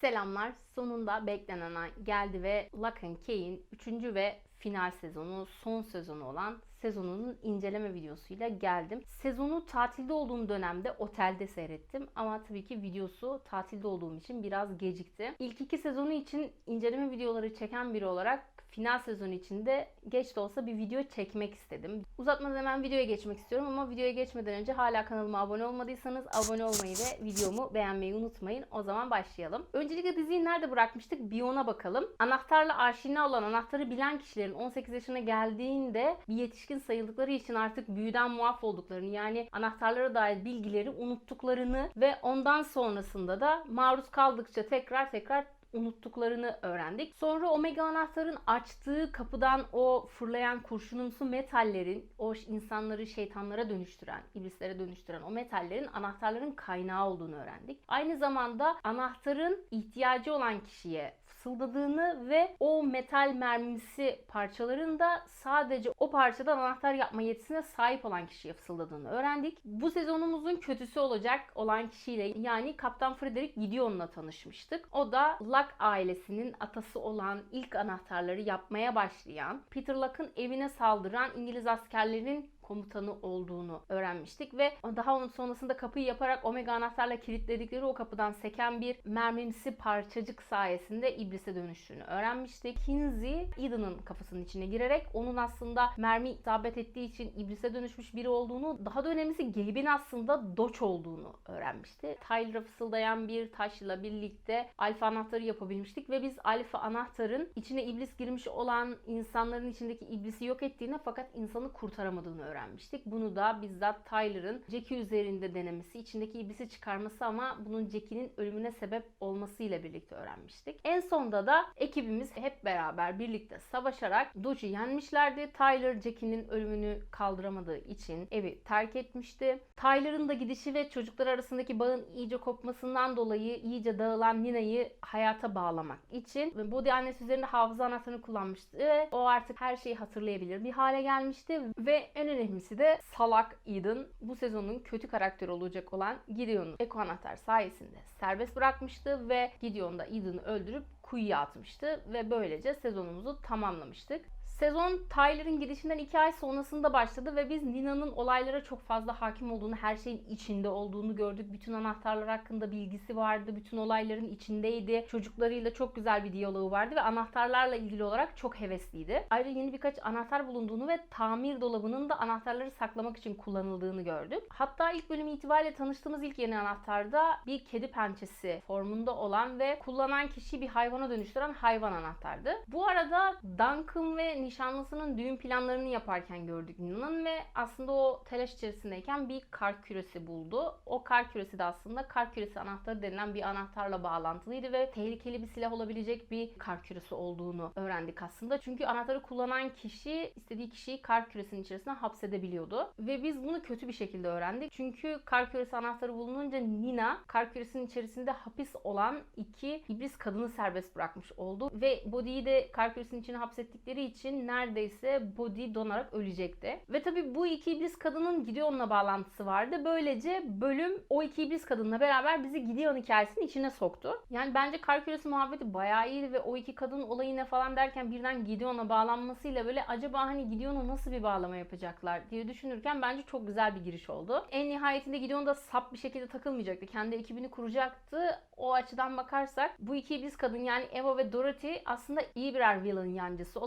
Selamlar. Sonunda beklenen ay geldi ve Lock and Key'in 3. ve final sezonu, son sezonu olan sezonunun inceleme videosuyla geldim. Sezonu tatilde olduğum dönemde otelde seyrettim ama tabii ki videosu tatilde olduğum için biraz gecikti. İlk iki sezonu için inceleme videoları çeken biri olarak final sezonu içinde geç de olsa bir video çekmek istedim. Uzatmadan hemen videoya geçmek istiyorum ama videoya geçmeden önce hala kanalıma abone olmadıysanız abone olmayı ve videomu beğenmeyi unutmayın. O zaman başlayalım. Öncelikle diziyi nerede bırakmıştık? Bir ona bakalım. Anahtarla aşina olan, anahtarı bilen kişilerin 18 yaşına geldiğinde bir yetişkin sayıldıkları için artık büyüden muaf olduklarını yani anahtarlara dair bilgileri unuttuklarını ve ondan sonrasında da maruz kaldıkça tekrar tekrar unuttuklarını öğrendik. Sonra Omega anahtarın açtığı kapıdan o fırlayan kurşunumsu metallerin, o insanları şeytanlara dönüştüren, iblislere dönüştüren o metallerin anahtarların kaynağı olduğunu öğrendik. Aynı zamanda anahtarın ihtiyacı olan kişiye fısıldadığını ve o metal mermisi parçaların da sadece o parçadan anahtar yapma yetisine sahip olan kişiye fısıldadığını öğrendik. Bu sezonumuzun kötüsü olacak olan kişiyle yani Kaptan Frederick Gideon'la tanışmıştık. O da Luck ailesinin atası olan ilk anahtarları yapmaya başlayan, Peter Luck'ın evine saldıran İngiliz askerlerin komutanı olduğunu öğrenmiştik ve daha onun sonrasında kapıyı yaparak Omega anahtarla kilitledikleri o kapıdan seken bir mermimsi parçacık sayesinde iblise dönüştüğünü öğrenmiştik. Kinsey, Eden'ın kafasının içine girerek onun aslında mermi isabet ettiği için iblise dönüşmüş biri olduğunu, daha da önemlisi Gabe'in aslında Doç olduğunu öğrenmişti. Tyler'a fısıldayan bir taşla birlikte alfa anahtarı yapabilmiştik ve biz alfa anahtarın içine iblis girmiş olan insanların içindeki iblisi yok ettiğini fakat insanı kurtaramadığını öğrenmiştik öğrenmiştik. Bunu da bizzat Tyler'ın Jackie üzerinde denemesi, içindeki iblisi çıkarması ama bunun Jackie'nin ölümüne sebep olmasıyla birlikte öğrenmiştik. En sonda da ekibimiz hep beraber birlikte savaşarak Dodge'u yenmişlerdi. Tyler Jackie'nin ölümünü kaldıramadığı için evi terk etmişti. Tyler'ın da gidişi ve çocuklar arasındaki bağın iyice kopmasından dolayı iyice dağılan Nina'yı hayata bağlamak için Body annesi üzerinde hafıza anahtarını kullanmıştı ve o artık her şeyi hatırlayabilir bir hale gelmişti ve en önemli önemlisi de salak Eden bu sezonun kötü karakteri olacak olan Gideon'u Eko anahtar sayesinde serbest bırakmıştı ve Gideon da Eden'ı öldürüp kuyuya atmıştı ve böylece sezonumuzu tamamlamıştık. Sezon Tyler'ın gidişinden 2 ay sonrasında başladı ve biz Nina'nın olaylara çok fazla hakim olduğunu, her şeyin içinde olduğunu gördük. Bütün anahtarlar hakkında bilgisi vardı. Bütün olayların içindeydi. Çocuklarıyla çok güzel bir diyaloğu vardı ve anahtarlarla ilgili olarak çok hevesliydi. Ayrıca yeni birkaç anahtar bulunduğunu ve tamir dolabının da anahtarları saklamak için kullanıldığını gördük. Hatta ilk bölüm itibariyle tanıştığımız ilk yeni anahtarda bir kedi pençesi formunda olan ve kullanan kişiyi bir hayvana dönüştüren hayvan anahtardı. Bu arada Duncan ve nişanlısının düğün planlarını yaparken gördük Nina'nın ve aslında o telaş içerisindeyken bir kar küresi buldu. O kar küresi de aslında kar küresi anahtarı denilen bir anahtarla bağlantılıydı ve tehlikeli bir silah olabilecek bir kar küresi olduğunu öğrendik aslında. Çünkü anahtarı kullanan kişi istediği kişiyi kar küresinin içerisine hapsedebiliyordu. Ve biz bunu kötü bir şekilde öğrendik. Çünkü kar küresi anahtarı bulununca Nina kar küresinin içerisinde hapis olan iki iblis kadını serbest bırakmış oldu. Ve Body'yi de kar küresinin içine hapsettikleri için neredeyse Body donarak ölecekti. Ve tabi bu iki iblis kadının Gideon'la bağlantısı vardı. Böylece bölüm o iki iblis kadınla beraber bizi Gideon hikayesinin içine soktu. Yani bence kar küresi muhabbeti bayağı iyiydi ve o iki kadın olayı ne falan derken birden Gideon'a bağlanmasıyla böyle acaba hani Gideon'a nasıl bir bağlama yapacaklar diye düşünürken bence çok güzel bir giriş oldu. En nihayetinde Gideon da sap bir şekilde takılmayacaktı. Kendi ekibini kuracaktı. O açıdan bakarsak bu iki iblis kadın yani Eva ve Dorothy aslında iyi birer villain yancısı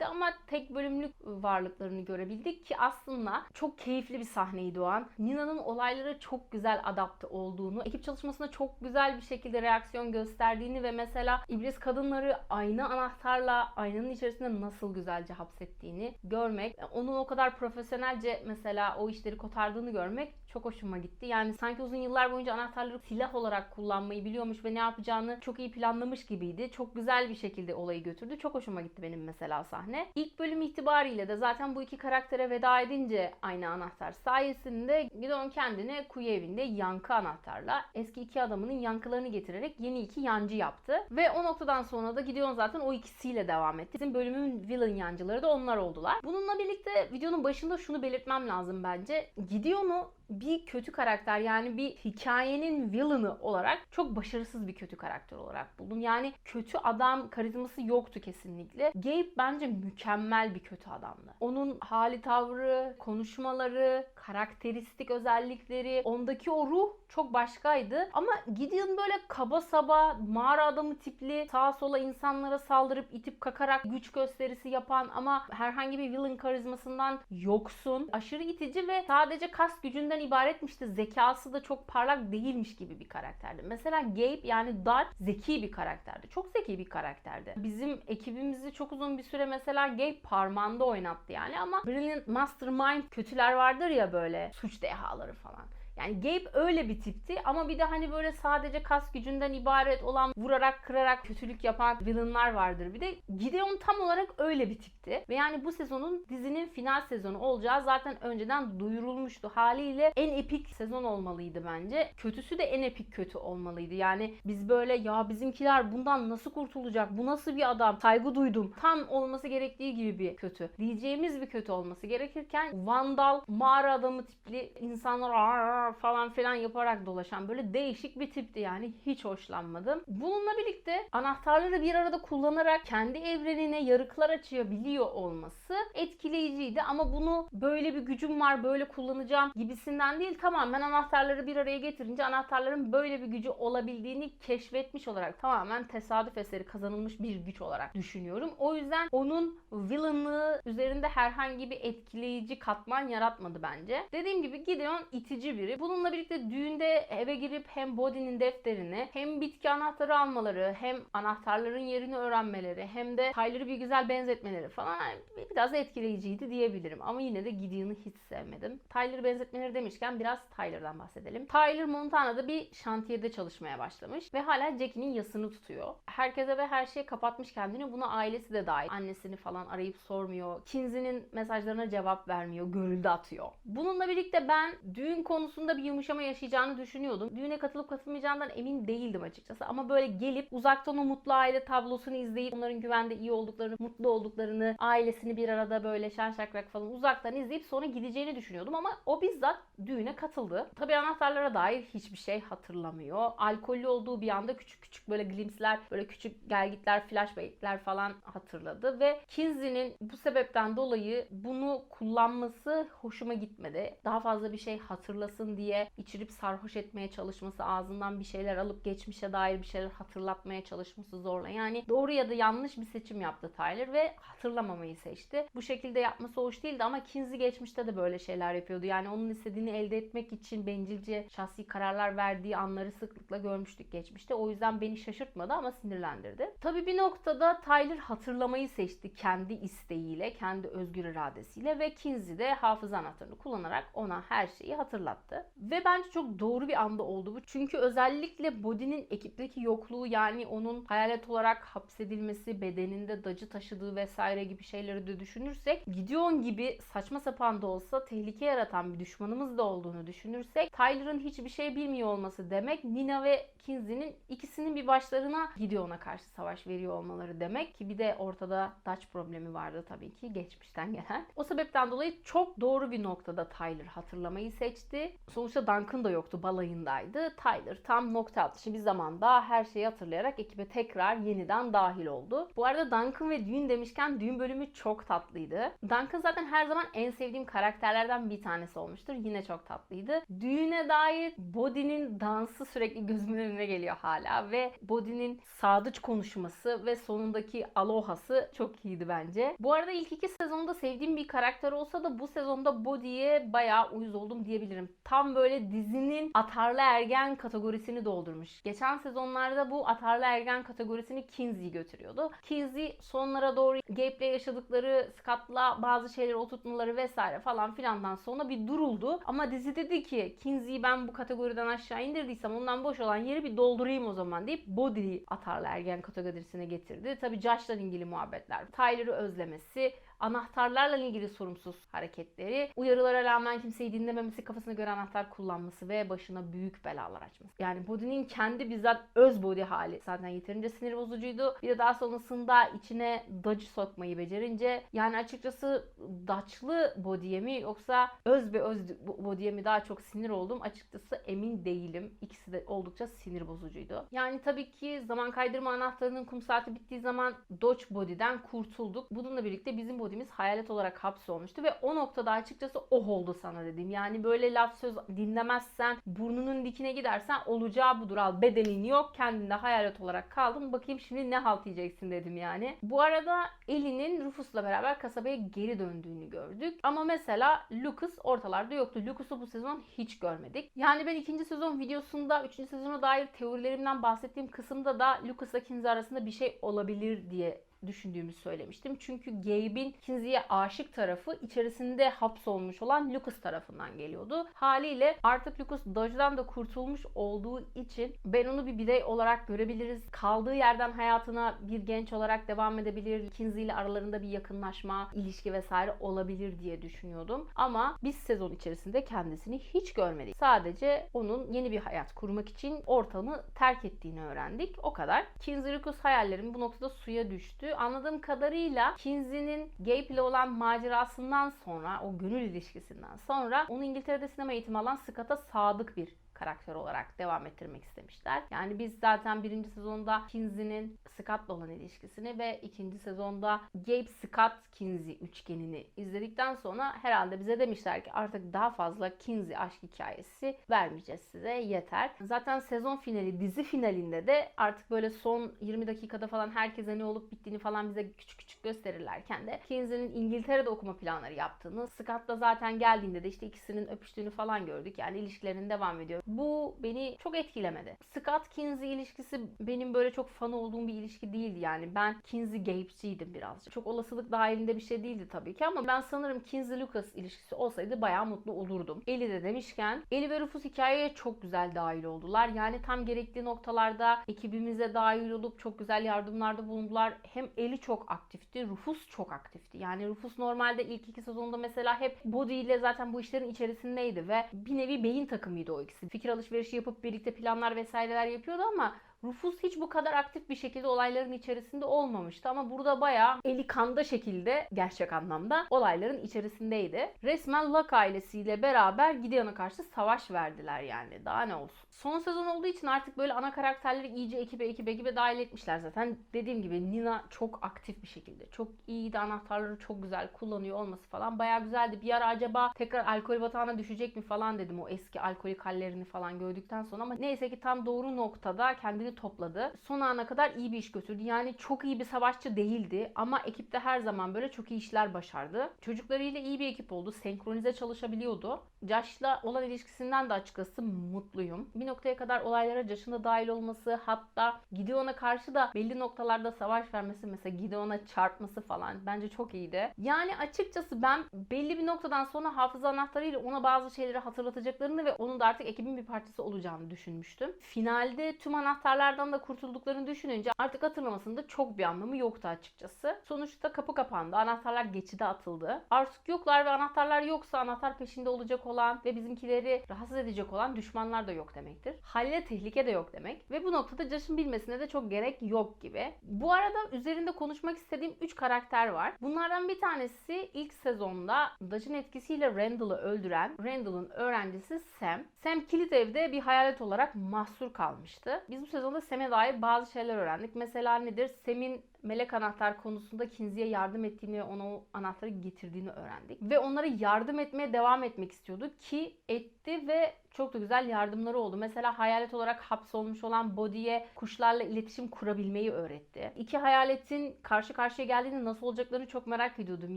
olabilirlerdi ama tek bölümlük varlıklarını görebildik ki aslında çok keyifli bir sahneydi o an. Nina'nın olaylara çok güzel adapte olduğunu, ekip çalışmasında çok güzel bir şekilde reaksiyon gösterdiğini ve mesela iblis kadınları ayna anahtarla aynanın içerisinde nasıl güzelce hapsettiğini görmek, onun o kadar profesyonelce mesela o işleri kotardığını görmek çok hoşuma gitti. Yani sanki uzun yıllar boyunca anahtarları silah olarak kullanmayı biliyormuş ve ne yapacağını çok iyi planlamış gibiydi. Çok güzel bir şekilde olayı götürdü. Çok hoşuma gitti benim mesela sahne. İlk bölüm itibariyle de zaten bu iki karaktere veda edince aynı anahtar sayesinde Gidon kendine kuyu evinde yankı anahtarla eski iki adamının yankılarını getirerek yeni iki yancı yaptı. Ve o noktadan sonra da Gideon zaten o ikisiyle devam etti. Bizim bölümün villain yancıları da onlar oldular. Bununla birlikte videonun başında şunu belirtmem lazım bence. Gideon'u bir kötü karakter yani bir hikayenin villain'ı olarak çok başarısız bir kötü karakter olarak buldum. Yani kötü adam karizması yoktu kesinlikle. Gabe bence mükemmel bir kötü adamdı. Onun hali tavrı, konuşmaları, karakteristik özellikleri, ondaki o ruh çok başkaydı. Ama Gideon böyle kaba saba, mağara adamı tipli, sağa sola insanlara saldırıp itip kakarak güç gösterisi yapan ama herhangi bir villain karizmasından yoksun. Aşırı itici ve sadece kas gücünden ibaretmişti. Zekası da çok parlak değilmiş gibi bir karakterdi. Mesela Gabe yani Dart zeki bir karakterdi. Çok zeki bir karakterdi. Bizim ekibimizi çok uzun bir süre mesela Gabe parmağında oynattı yani ama Brilliant Mastermind kötüler vardır ya böyle suç dehaları falan. Yani Gabe öyle bir tipti ama bir de hani böyle sadece kas gücünden ibaret olan vurarak kırarak kötülük yapan villainlar vardır. Bir de Gideon tam olarak öyle bir tipti. Ve yani bu sezonun dizinin final sezonu olacağı zaten önceden duyurulmuştu. Haliyle en epik sezon olmalıydı bence. Kötüsü de en epik kötü olmalıydı. Yani biz böyle ya bizimkiler bundan nasıl kurtulacak? Bu nasıl bir adam? Saygı duydum. Tam olması gerektiği gibi bir kötü. Diyeceğimiz bir kötü olması gerekirken vandal, mağara adamı tipli insanlar! Falan filan yaparak dolaşan böyle değişik bir tipti yani hiç hoşlanmadım. Bununla birlikte anahtarları bir arada kullanarak kendi evrenine yarıklar açabiliyor olması etkileyiciydi ama bunu böyle bir gücüm var böyle kullanacağım gibisinden değil tamamen anahtarları bir araya getirince anahtarların böyle bir gücü olabildiğini keşfetmiş olarak tamamen tesadüf eseri kazanılmış bir güç olarak düşünüyorum. O yüzden onun villainlığı üzerinde herhangi bir etkileyici katman yaratmadı bence. Dediğim gibi Gideon itici biri. Bununla birlikte düğünde eve girip hem Bodhi'nin defterini hem bitki anahtarı almaları hem anahtarların yerini öğrenmeleri hem de Tyler'ı bir güzel benzetmeleri falan yani biraz etkileyiciydi diyebilirim. Ama yine de Gideon'ı hiç sevmedim. Tyler benzetmeleri demişken biraz Tyler'dan bahsedelim. Tyler Montana'da bir şantiyede çalışmaya başlamış ve hala Jackie'nin yasını tutuyor. Herkese ve her şeye kapatmış kendini. Buna ailesi de dahil. Annesini falan arayıp sormuyor. Kinsey'nin mesajlarına cevap vermiyor. Görüldü atıyor. Bununla birlikte ben düğün konusunda bir yumuşama yaşayacağını düşünüyordum. Düğüne katılıp katılmayacağından emin değildim açıkçası. Ama böyle gelip uzaktan o mutlu aile tablosunu izleyip onların güvende iyi olduklarını, mutlu olduklarını, ailesini bir arada böyle şen şakrak falan uzaktan izleyip sonra gideceğini düşünüyordum. Ama o bizzat düğüne katıldı. Tabii anahtarlara dair hiçbir şey hatırlamıyor. Alkollü olduğu bir anda küçük küçük böyle glimpsler, böyle küçük gelgitler, flashbackler falan hatırladı ve Kinsey'nin bu sebepten dolayı bunu kullanması hoşuma gitmedi. Daha fazla bir şey hatırlasın diye içirip sarhoş etmeye çalışması, ağzından bir şeyler alıp geçmişe dair bir şeyler hatırlatmaya çalışması zorla. Yani doğru ya da yanlış bir seçim yaptı Tyler ve hatırlamamayı seçti. Bu şekilde yapması hoş değildi ama Kinsey geçmişte de böyle şeyler yapıyordu. Yani onun istediğini elde etmek için bencilce şahsi kararlar verdiği anları sıklıkla görmüştük geçmişte. O yüzden beni şaşırtmadı ama sinirlendirdi. Tabii bir noktada Tyler hatırlamayı seçti kendi isteğiyle, kendi özgür iradesiyle ve Kinsey de hafıza anahtarını kullanarak ona her şeyi hatırlattı. Ve bence çok doğru bir anda oldu bu. Çünkü özellikle Bodhi'nin ekipteki yokluğu yani onun hayalet olarak hapsedilmesi, bedeninde dacı taşıdığı vesaire gibi şeyleri de düşünürsek Gideon gibi saçma sapan da olsa tehlike yaratan bir düşmanımız da olduğunu düşünürsek Tyler'ın hiçbir şey bilmiyor olması demek Nina ve Kinsey'nin ikisinin bir başlarına Gideon'a karşı savaş veriyor olmaları demek ki bir de ortada Dutch problemi vardı tabii ki geçmişten gelen. O sebepten dolayı çok doğru bir noktada Tyler hatırlamayı seçti. Sonuçta Duncan da yoktu balayındaydı. Tyler tam nokta atışı bir zamanda her şeyi hatırlayarak ekibe tekrar yeniden dahil oldu. Bu arada Duncan ve düğün demişken düğün bölümü çok tatlıydı. Duncan zaten her zaman en sevdiğim karakterlerden bir tanesi olmuştur. Yine çok tatlıydı. Düğüne dair Bodhi'nin dansı sürekli gözümün önüne geliyor hala ve Bodhi'nin sadıç konuşması ve sonundaki alohası çok iyiydi bence. Bu arada ilk iki sezonda sevdiğim bir karakter olsa da bu sezonda Bodhi'ye bayağı uyuz oldum diyebilirim. Tam böyle dizinin atarlı ergen kategorisini doldurmuş. Geçen sezonlarda bu atarlı ergen kategorisini Kinsey götürüyordu. Kinsey sonlara doğru Gabe'le yaşadıkları, Scott'la bazı şeyleri oturtmaları vesaire falan filandan sonra bir duruldu. Ama dizi dedi ki Kinsey'i ben bu kategoriden aşağı indirdiysem ondan boş olan yeri bir doldurayım o zaman deyip Bodhi'yi atarlı ergen kategorisine getirdi. Tabi Josh'la ilgili muhabbetler. Tyler'ı özlemesi, anahtarlarla ilgili sorumsuz hareketleri, uyarılara rağmen kimseyi dinlememesi, kafasına göre anahtar kullanması ve başına büyük belalar açması. Yani Body'nin kendi bizzat öz body hali zaten yeterince sinir bozucuydu. Bir de daha sonrasında içine dodge sokmayı becerince yani açıkçası daçlı body'ye mi yoksa öz ve öz body'ye mi daha çok sinir oldum açıkçası emin değilim. İkisi de oldukça sinir bozucuydu. Yani tabii ki zaman kaydırma anahtarının kum saati bittiği zaman Dodge Body'den kurtulduk. Bununla birlikte bizim body'miz hayalet olarak hapsolmuştu ve o noktada açıkçası oh oldu sana dedim. Yani böyle laf söz dinlemezsen, burnunun dikine gidersen olacağı budur. Al bedenin yok, kendinde hayalet olarak kaldın. Bakayım şimdi ne halt yiyeceksin dedim yani. Bu arada Ellie'nin Rufus'la beraber kasabaya geri döndüğünü gördük. Ama mesela Lucas ortalarda yoktu. Lucas'ı bu sezon hiç görmedik. Yani ben ikinci sezon videosunda, üçüncü sezona dair teorilerimden bahsettiğim kısımda da Lucas'la Kinsey arasında bir şey olabilir diye düşündüğümü söylemiştim. Çünkü Gabe'in Kinsey'e aşık tarafı içerisinde hapsolmuş olan Lucas tarafından geliyordu. Haliyle artık Lucas Dodge'dan da kurtulmuş olduğu için ben onu bir birey olarak görebiliriz. Kaldığı yerden hayatına bir genç olarak devam edebilir. Kinsey ile aralarında bir yakınlaşma, ilişki vesaire olabilir diye düşünüyordum. Ama biz sezon içerisinde kendisini hiç görmedik. Sadece onun yeni bir hayat kurmak için ortamı terk ettiğini öğrendik. O kadar. Kinsey Lucas hayallerim bu noktada suya düştü anladığım kadarıyla Kinsey'nin Gabe ile olan macerasından sonra, o gönül ilişkisinden sonra onu İngiltere'de sinema eğitimi alan Scott'a sadık bir karakter olarak devam ettirmek istemişler. Yani biz zaten birinci sezonda Kinsey'nin Scott'la olan ilişkisini ve ikinci sezonda Gabe Scott Kinsey üçgenini izledikten sonra herhalde bize demişler ki artık daha fazla Kinsey aşk hikayesi vermeyeceğiz size yeter. Zaten sezon finali dizi finalinde de artık böyle son 20 dakikada falan herkese ne olup bittiğini falan bize küçük küçük gösterirlerken de Kinsey'nin İngiltere'de okuma planları yaptığını, Scott da zaten geldiğinde de işte ikisinin öpüştüğünü falan gördük. Yani ilişkilerinin devam ediyor. Bu beni çok etkilemedi. Scott Kinsey ilişkisi benim böyle çok fan olduğum bir ilişki değildi yani. Ben Kinsey Gabe'ciydim birazcık. Çok olasılık dahilinde bir şey değildi tabii ki ama ben sanırım Kinsey Lucas ilişkisi olsaydı bayağı mutlu olurdum. Eli de demişken Eli ve Rufus hikayeye çok güzel dahil oldular. Yani tam gerektiği noktalarda ekibimize dahil olup çok güzel yardımlarda bulundular. Hem Eli çok aktifti, Rufus çok aktifti. Yani Rufus normalde ilk iki sezonda mesela hep Body ile zaten bu işlerin içerisindeydi ve bir nevi beyin takımıydı o ikisi. Fikir alışverişi yapıp birlikte planlar vesaireler yapıyordu ama Rufus hiç bu kadar aktif bir şekilde olayların içerisinde olmamıştı ama burada bayağı eli kanda şekilde gerçek anlamda olayların içerisindeydi. Resmen Locke ailesiyle beraber Gideon'a karşı savaş verdiler yani. Daha ne olsun. Son sezon olduğu için artık böyle ana karakterleri iyice ekibe ekibe ekibe dahil etmişler zaten. Dediğim gibi Nina çok aktif bir şekilde. Çok iyiydi anahtarları çok güzel kullanıyor olması falan. Bayağı güzeldi. Bir ara acaba tekrar alkol batağına düşecek mi falan dedim o eski alkolik hallerini falan gördükten sonra ama neyse ki tam doğru noktada kendini topladı. Son ana kadar iyi bir iş götürdü. Yani çok iyi bir savaşçı değildi ama ekipte her zaman böyle çok iyi işler başardı. Çocuklarıyla iyi bir ekip oldu. Senkronize çalışabiliyordu. Josh'la olan ilişkisinden de açıkçası mutluyum. Bir noktaya kadar olaylara Josh'ın da dahil olması hatta Gideon'a karşı da belli noktalarda savaş vermesi mesela Gideon'a çarpması falan bence çok iyiydi. Yani açıkçası ben belli bir noktadan sonra hafıza anahtarıyla ona bazı şeyleri hatırlatacaklarını ve onun da artık ekibin bir parçası olacağını düşünmüştüm. Finalde tüm anahtarlardan da kurtulduklarını düşününce artık hatırlamasında çok bir anlamı yoktu açıkçası. Sonuçta kapı kapandı. Anahtarlar geçide atıldı. Artık yoklar ve anahtarlar yoksa anahtar peşinde olacak olan ve bizimkileri rahatsız edecek olan düşmanlar da yok demektir. Haliyle tehlike de yok demek. Ve bu noktada Josh'ın bilmesine de çok gerek yok gibi. Bu arada üzerinde konuşmak istediğim 3 karakter var. Bunlardan bir tanesi ilk sezonda Dodge'ın etkisiyle Randall'ı öldüren Randall'ın öğrencisi Sam. Sam kilit evde bir hayalet olarak mahsur kalmıştı. Biz bu sezonda Sam'e dair bazı şeyler öğrendik. Mesela nedir? Sam'in melek anahtar konusunda Kinsey'e yardım ettiğini ve ona o anahtarı getirdiğini öğrendik. Ve onlara yardım etmeye devam etmek istiyordu ki etti ve çok da güzel yardımları oldu. Mesela hayalet olarak hapsolmuş olan Body'ye kuşlarla iletişim kurabilmeyi öğretti. İki hayaletin karşı karşıya geldiğinde nasıl olacaklarını çok merak ediyordum.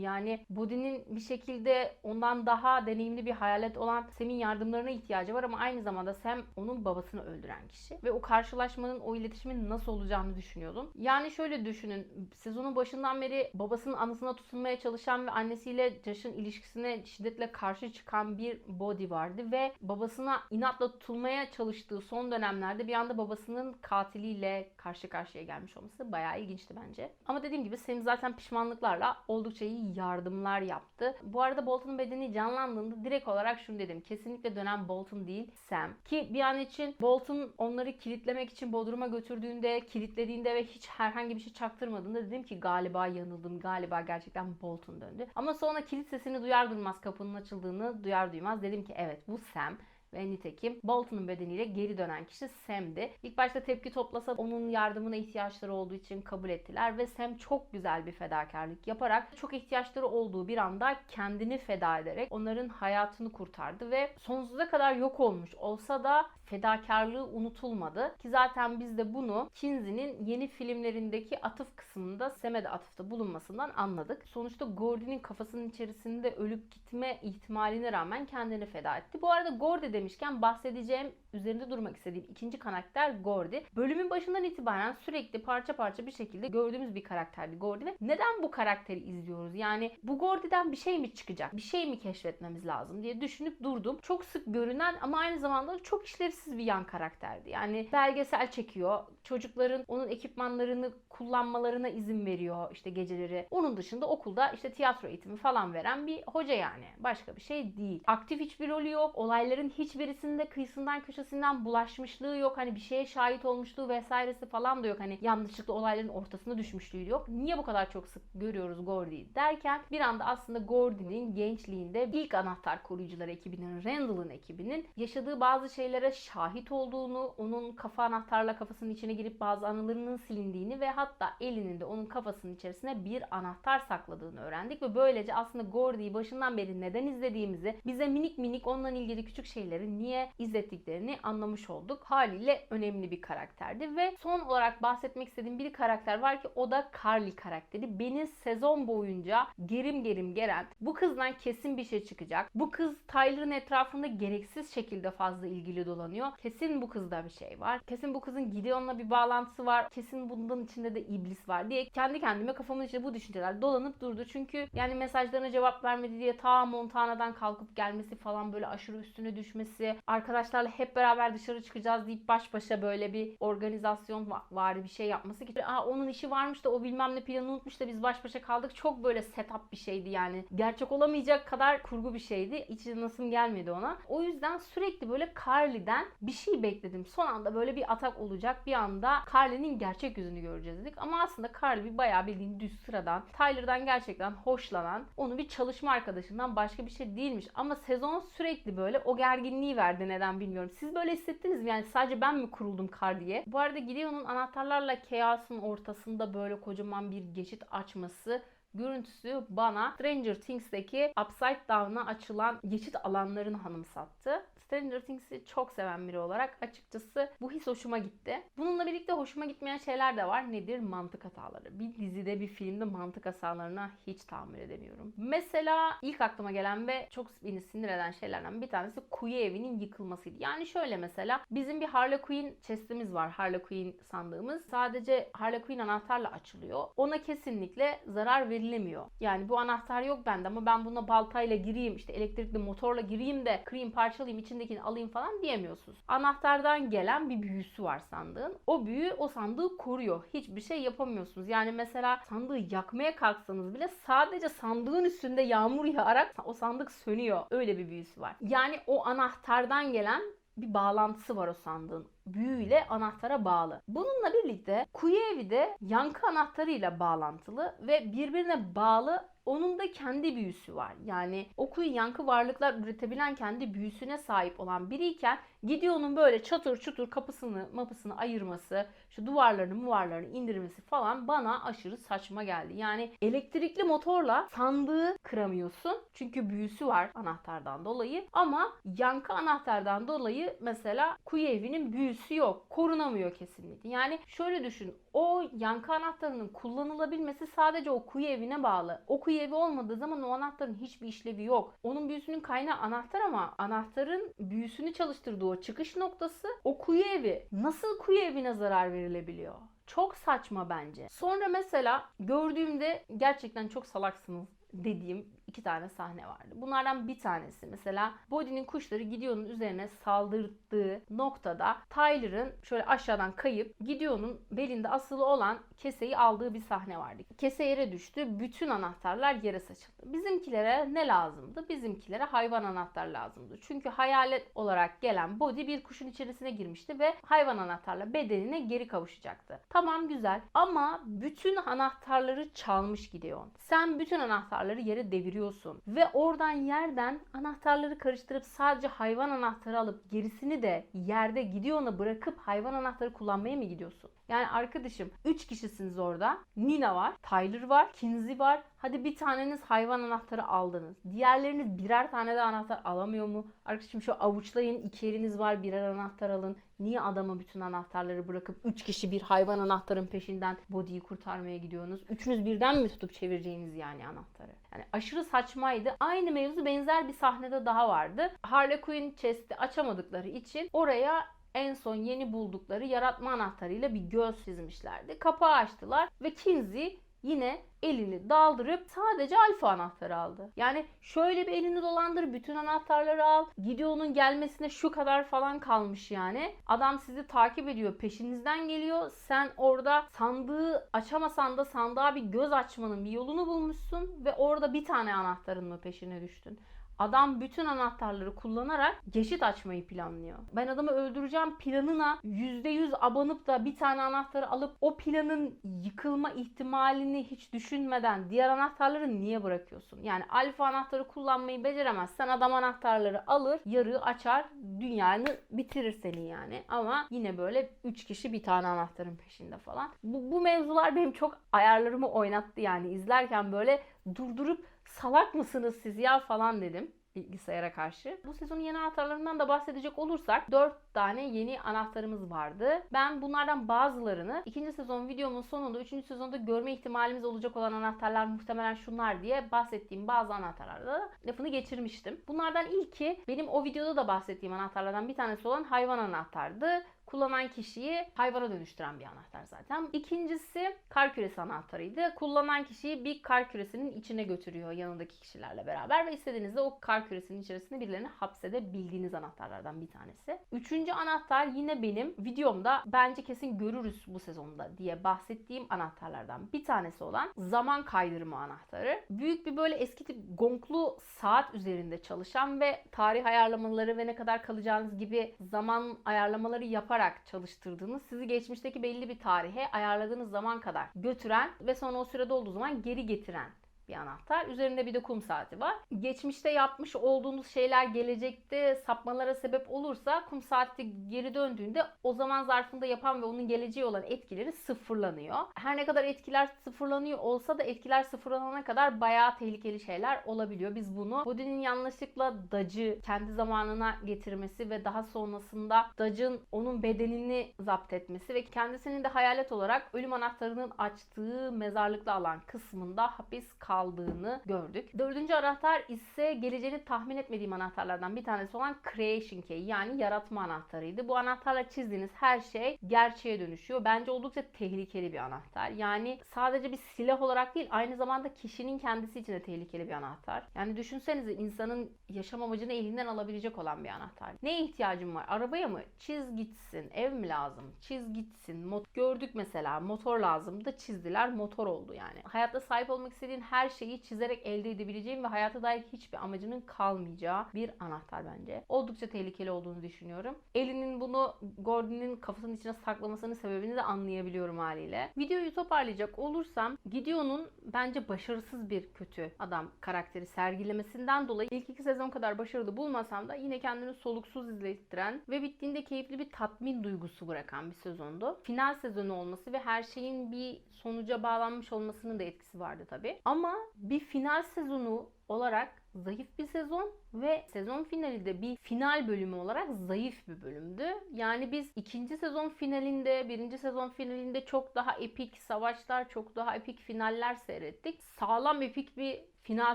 Yani Body'nin bir şekilde ondan daha deneyimli bir hayalet olan Sam'in yardımlarına ihtiyacı var ama aynı zamanda Sam onun babasını öldüren kişi. Ve o karşılaşmanın, o iletişimin nasıl olacağını düşünüyordum. Yani şöyle düşünün. Sezonun başından beri babasının anısına tutunmaya çalışan ve annesiyle Josh'ın ilişkisine şiddetle karşı çıkan bir Body vardı ve babasına inatla tutulmaya çalıştığı son dönemlerde bir anda babasının katiliyle karşı karşıya gelmiş olması bayağı ilginçti bence. Ama dediğim gibi Sam zaten pişmanlıklarla oldukça iyi yardımlar yaptı. Bu arada Bolton'un bedeni canlandığında direkt olarak şunu dedim. Kesinlikle dönen Bolton değil Sam. Ki bir an için Bolton onları kilitlemek için Bodrum'a götürdüğünde, kilitlediğinde ve hiç herhangi bir şey çaktırmadığında dedim ki galiba yanıldım. Galiba gerçekten Bolton döndü. Ama sonra kilit sesini duyar duymaz kapının açıldığını duyar duymaz dedim ki evet bu Sam ve nitekim Bolton'un bedeniyle geri dönen kişi Sam'di. İlk başta tepki toplasa onun yardımına ihtiyaçları olduğu için kabul ettiler ve Sam çok güzel bir fedakarlık yaparak çok ihtiyaçları olduğu bir anda kendini feda ederek onların hayatını kurtardı ve sonsuza kadar yok olmuş olsa da fedakarlığı unutulmadı. Ki zaten biz de bunu Kinsey'nin yeni filmlerindeki atıf kısmında Sam'e de atıfta bulunmasından anladık. Sonuçta Gordy'nin kafasının içerisinde ölüp gitme ihtimaline rağmen kendini feda etti. Bu arada Gordy demişken bahsedeceğim, üzerinde durmak istediğim ikinci karakter Gordy. Bölümün başından itibaren sürekli parça parça bir şekilde gördüğümüz bir karakterdi Gordy ve neden bu karakteri izliyoruz? Yani bu Gordy'den bir şey mi çıkacak? Bir şey mi keşfetmemiz lazım diye düşünüp durdum. Çok sık görünen ama aynı zamanda çok işlevsiz bir yan karakterdi. Yani belgesel çekiyor. Çocukların onun ekipmanlarını kullanmalarına izin veriyor işte geceleri. Onun dışında okulda işte tiyatro eğitimi falan veren bir hoca yani. Başka bir şey değil. Aktif hiçbir rolü yok. Olayların hiçbirisinde kıyısından köşesinden bulaşmışlığı yok. Hani bir şeye şahit olmuşluğu vesairesi falan da yok. Hani yanlışlıkla olayların ortasına düşmüşlüğü yok. Niye bu kadar çok sık görüyoruz Gordy'yi derken bir anda aslında Gordy'nin gençliğinde ilk anahtar koruyucular ekibinin, Randall'ın ekibinin yaşadığı bazı şeylere şahit olduğunu, onun kafa anahtarla kafasının içine girip bazı anılarının silindiğini ve hatta elinin de onun kafasının içerisine bir anahtar sakladığını öğrendik ve böylece aslında Gordy'yi başından beri neden izlediğimizi, bize minik minik onunla ilgili küçük şeyleri niye izlettiklerini anlamış olduk. Haliyle önemli bir karakterdi ve son olarak bahsetmek istediğim bir karakter var ki o da Carly karakteri. Beni sezon boyunca gerim gerim geren, bu kızdan kesin bir şey çıkacak. Bu kız Tyler'ın etrafında gereksiz şekilde fazla ilgili dolanıyor. Kesin bu kızda bir şey var. Kesin bu kızın Gideon'la bir bağlantısı var. Kesin bundan içinde de iblis var diye kendi kendime kafamın içinde bu düşünceler dolanıp durdu. Çünkü yani mesajlarına cevap vermedi diye ta Montana'dan kalkıp gelmesi falan böyle aşırı üstüne düşmesi. Arkadaşlarla hep beraber dışarı çıkacağız deyip baş başa böyle bir organizasyon var bir şey yapması ki Aa, onun işi varmış da o bilmem ne planı unutmuş da biz baş başa kaldık. Çok böyle setup bir şeydi yani. Gerçek olamayacak kadar kurgu bir şeydi. İçine nasıl gelmedi ona. O yüzden sürekli böyle Carly'den bir şey bekledim. Son anda böyle bir atak olacak. Bir anda Carly'nin gerçek yüzünü göreceğiz dedik. Ama aslında Carly bir bayağı bildiğin düz sıradan, Tyler'dan gerçekten hoşlanan, onu bir çalışma arkadaşından başka bir şey değilmiş. Ama sezon sürekli böyle o gerginliği verdi neden bilmiyorum. Siz böyle hissettiniz mi? Yani sadece ben mi kuruldum Carly'ye? Bu arada Gideon'un anahtarlarla Chaos'un ortasında böyle kocaman bir geçit açması görüntüsü bana Stranger Things'teki Upside Down'a açılan geçit alanlarını hanımsattı. Stranger Things'i çok seven biri olarak açıkçası bu his hoşuma gitti. Bununla birlikte hoşuma gitmeyen şeyler de var. Nedir? Mantık hataları. Bir dizide, bir filmde mantık hatalarına hiç tahammül edemiyorum. Mesela ilk aklıma gelen ve çok beni sinir eden şeylerden bir tanesi kuyu evinin yıkılmasıydı. Yani şöyle mesela bizim bir Harley Quinn chest'imiz var. Harley Quinn sandığımız. Sadece Harley Quinn anahtarla açılıyor. Ona kesinlikle zarar verilemiyor. Yani bu anahtar yok bende ama ben buna baltayla gireyim, işte elektrikli motorla gireyim de kırayım parçalayayım içindekini alayım falan diyemiyorsunuz. Anahtardan gelen bir büyüsü var sandığın. O büyü o sandığı koruyor. Hiçbir şey yapamıyorsunuz. Yani mesela sandığı yakmaya kalksanız bile sadece sandığın üstünde yağmur yağarak o sandık sönüyor. Öyle bir büyüsü var. Yani o anahtardan gelen bir bağlantısı var o sandığın. Büyüyle anahtara bağlı. Bununla birlikte kuyu evi de yankı anahtarıyla bağlantılı ve birbirine bağlı onun da kendi büyüsü var. Yani o kuyu yankı varlıklar üretebilen kendi büyüsüne sahip olan biriyken Gideon'un böyle çatır çutur kapısını mapısını ayırması, şu duvarlarını muvarlarını indirmesi falan bana aşırı saçma geldi. Yani elektrikli motorla sandığı kıramıyorsun. Çünkü büyüsü var anahtardan dolayı. Ama yankı anahtardan dolayı mesela kuyu evinin büyüsü yok. Korunamıyor kesinlikle. Yani şöyle düşün. O yankı anahtarının kullanılabilmesi sadece o kuyu evine bağlı. O kuyu evi olmadığı zaman o anahtarın hiçbir işlevi yok. Onun büyüsünün kaynağı anahtar ama anahtarın büyüsünü çalıştırdığı o çıkış noktası o kuyu evi. Nasıl kuyu evine zarar verilebiliyor? Çok saçma bence. Sonra mesela gördüğümde gerçekten çok salaksınız dediğim iki tane sahne vardı. Bunlardan bir tanesi mesela Body'nin kuşları Gideon'un üzerine saldırdığı noktada Tyler'ın şöyle aşağıdan kayıp Gideon'un belinde asılı olan keseyi aldığı bir sahne vardı. Kese yere düştü. Bütün anahtarlar yere saçıldı. Bizimkilere ne lazımdı? Bizimkilere hayvan anahtar lazımdı. Çünkü hayalet olarak gelen Body bir kuşun içerisine girmişti ve hayvan anahtarla bedenine geri kavuşacaktı. Tamam güzel ama bütün anahtarları çalmış Gideon. Sen bütün anahtarları yere deviriyorsun ve oradan yerden anahtarları karıştırıp sadece hayvan anahtarı alıp gerisini de yerde Gideon'a bırakıp hayvan anahtarı kullanmaya mı gidiyorsun? Yani arkadaşım 3 kişisiniz orada. Nina var, Tyler var, Kinsey var. Hadi bir taneniz hayvan anahtarı aldınız. Diğerleriniz birer tane de anahtar alamıyor mu? Arkadaşım şu avuçlayın iki eliniz var birer anahtar alın. Niye adama bütün anahtarları bırakıp 3 kişi bir hayvan anahtarın peşinden body'yi kurtarmaya gidiyorsunuz? Üçünüz birden mi tutup çevireceğiniz yani anahtarı? Yani aşırı saçmaydı. Aynı mevzu benzer bir sahnede daha vardı. Harley Quinn chest'i açamadıkları için oraya en son yeni buldukları yaratma anahtarıyla bir göz çizmişlerdi. Kapağı açtılar ve Kinsey yine elini daldırıp sadece alfa anahtarı aldı. Yani şöyle bir elini dolandır bütün anahtarları al. Gideon'un gelmesine şu kadar falan kalmış yani. Adam sizi takip ediyor peşinizden geliyor. Sen orada sandığı açamasan da sandığa bir göz açmanın bir yolunu bulmuşsun ve orada bir tane anahtarın mı peşine düştün. Adam bütün anahtarları kullanarak geçit açmayı planlıyor. Ben adamı öldüreceğim planına %100 abanıp da bir tane anahtarı alıp o planın yıkılma ihtimalini hiç düşünmeden diğer anahtarları niye bırakıyorsun? Yani alfa anahtarı kullanmayı beceremezsen adam anahtarları alır, yarığı açar, dünyanı bitirir senin yani. Ama yine böyle 3 kişi bir tane anahtarın peşinde falan. Bu, bu mevzular benim çok ayarlarımı oynattı yani. izlerken böyle durdurup salak mısınız siz ya falan dedim bilgisayara karşı. Bu sezonun yeni anahtarlarından da bahsedecek olursak 4 tane yeni anahtarımız vardı. Ben bunlardan bazılarını ikinci sezon videomun sonunda 3. sezonda görme ihtimalimiz olacak olan anahtarlar muhtemelen şunlar diye bahsettiğim bazı anahtarlarda lafını geçirmiştim. Bunlardan ilki benim o videoda da bahsettiğim anahtarlardan bir tanesi olan hayvan anahtardı kullanan kişiyi hayvana dönüştüren bir anahtar zaten. İkincisi kar küresi anahtarıydı. Kullanan kişiyi bir kar küresinin içine götürüyor yanındaki kişilerle beraber ve istediğinizde o kar küresinin içerisinde birilerini hapsedebildiğiniz anahtarlardan bir tanesi. Üçüncü anahtar yine benim videomda bence kesin görürüz bu sezonda diye bahsettiğim anahtarlardan bir tanesi olan zaman kaydırma anahtarı. Büyük bir böyle eski tip gonglu saat üzerinde çalışan ve tarih ayarlamaları ve ne kadar kalacağınız gibi zaman ayarlamaları yaparak çalıştırdığınız, sizi geçmişteki belli bir tarihe ayarladığınız zaman kadar götüren ve sonra o sürede olduğu zaman geri getiren bir anahtar. Üzerinde bir de kum saati var. Geçmişte yapmış olduğunuz şeyler gelecekte sapmalara sebep olursa kum saati geri döndüğünde o zaman zarfında yapan ve onun geleceği olan etkileri sıfırlanıyor. Her ne kadar etkiler sıfırlanıyor olsa da etkiler sıfırlanana kadar bayağı tehlikeli şeyler olabiliyor. Biz bunu Bodin'in yanlışlıkla Dacı kendi zamanına getirmesi ve daha sonrasında Dac'ın onun bedenini zapt etmesi ve kendisinin de hayalet olarak ölüm anahtarının açtığı mezarlıklı alan kısmında hapis kalması kaldığını gördük. Dördüncü anahtar ise geleceğini tahmin etmediğim anahtarlardan bir tanesi olan Creation Key yani yaratma anahtarıydı. Bu anahtarla çizdiğiniz her şey gerçeğe dönüşüyor. Bence oldukça tehlikeli bir anahtar. Yani sadece bir silah olarak değil aynı zamanda kişinin kendisi için de tehlikeli bir anahtar. Yani düşünsenize insanın yaşam amacını elinden alabilecek olan bir anahtar. Ne ihtiyacım var? Arabaya mı? Çiz gitsin. Ev mi lazım? Çiz gitsin. Mot gördük mesela motor lazım da çizdiler motor oldu yani. Hayatta sahip olmak istediğin her şeyi çizerek elde edebileceğim ve hayata dair hiçbir amacının kalmayacağı bir anahtar bence. Oldukça tehlikeli olduğunu düşünüyorum. Elinin bunu Gordon'in kafasının içine saklamasının sebebini de anlayabiliyorum haliyle. Videoyu toparlayacak olursam Gideon'un bence başarısız bir kötü adam karakteri sergilemesinden dolayı ilk iki sezon kadar başarılı bulmasam da yine kendini soluksuz izlettiren ve bittiğinde keyifli bir tatmin duygusu bırakan bir sezondu. Final sezonu olması ve her şeyin bir sonuca bağlanmış olmasının da etkisi vardı tabii. Ama bir final sezonu olarak zayıf bir sezon ve sezon finali de bir final bölümü olarak zayıf bir bölümdü. Yani biz ikinci sezon finalinde, birinci sezon finalinde çok daha epik savaşlar, çok daha epik finaller seyrettik. Sağlam epik bir final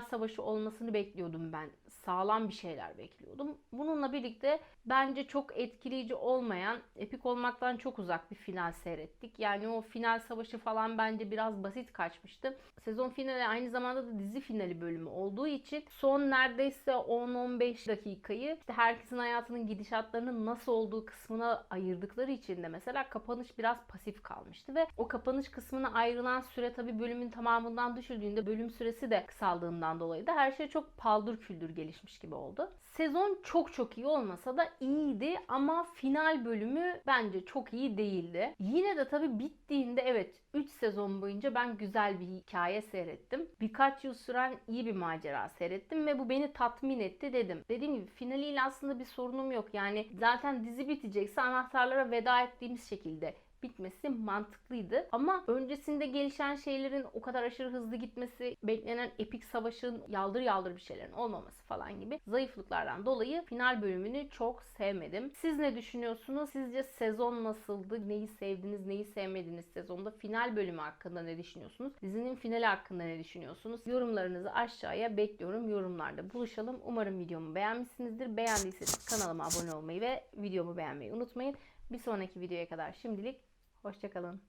savaşı olmasını bekliyordum ben. Sağlam bir şeyler bekliyordum. Bununla birlikte bence çok etkileyici olmayan, epik olmaktan çok uzak bir final seyrettik. Yani o final savaşı falan bence biraz basit kaçmıştı. Sezon finali aynı zamanda da dizi finali bölümü olduğu için son neredeyse 10-15 dakikayı işte herkesin hayatının gidişatlarının nasıl olduğu kısmına ayırdıkları için de mesela kapanış biraz pasif kalmıştı ve o kapanış kısmına ayrılan süre tabii bölümün tamamından düşüldüğünde bölüm süresi de kısaldığından dolayı da her şey çok paldır küldür gelişmiş gibi oldu. Sezon çok çok iyi olmasa da iyiydi ama final bölümü bence çok iyi değildi. Yine de tabii bittiğinde evet 3 sezon boyunca ben güzel bir hikaye seyrettim. Birkaç yıl süren iyi bir macera seyrettim ve bu beni tatmin etti dedim. Dediğim gibi finaliyle aslında bir sorunum yok. Yani zaten dizi bitecekse anahtarlara veda ettiğimiz şekilde bitmesi mantıklıydı. Ama öncesinde gelişen şeylerin o kadar aşırı hızlı gitmesi, beklenen epik savaşın yaldır yaldır bir şeylerin olmaması falan gibi zayıflıklardan dolayı final bölümünü çok sevmedim. Siz ne düşünüyorsunuz? Sizce sezon nasıldı? Neyi sevdiniz, neyi sevmediniz sezonda? Final bölümü hakkında ne düşünüyorsunuz? Dizinin finali hakkında ne düşünüyorsunuz? Yorumlarınızı aşağıya bekliyorum. Yorumlarda buluşalım. Umarım videomu beğenmişsinizdir. Beğendiyseniz kanalıma abone olmayı ve videomu beğenmeyi unutmayın. Bir sonraki videoya kadar şimdilik Hoşçakalın.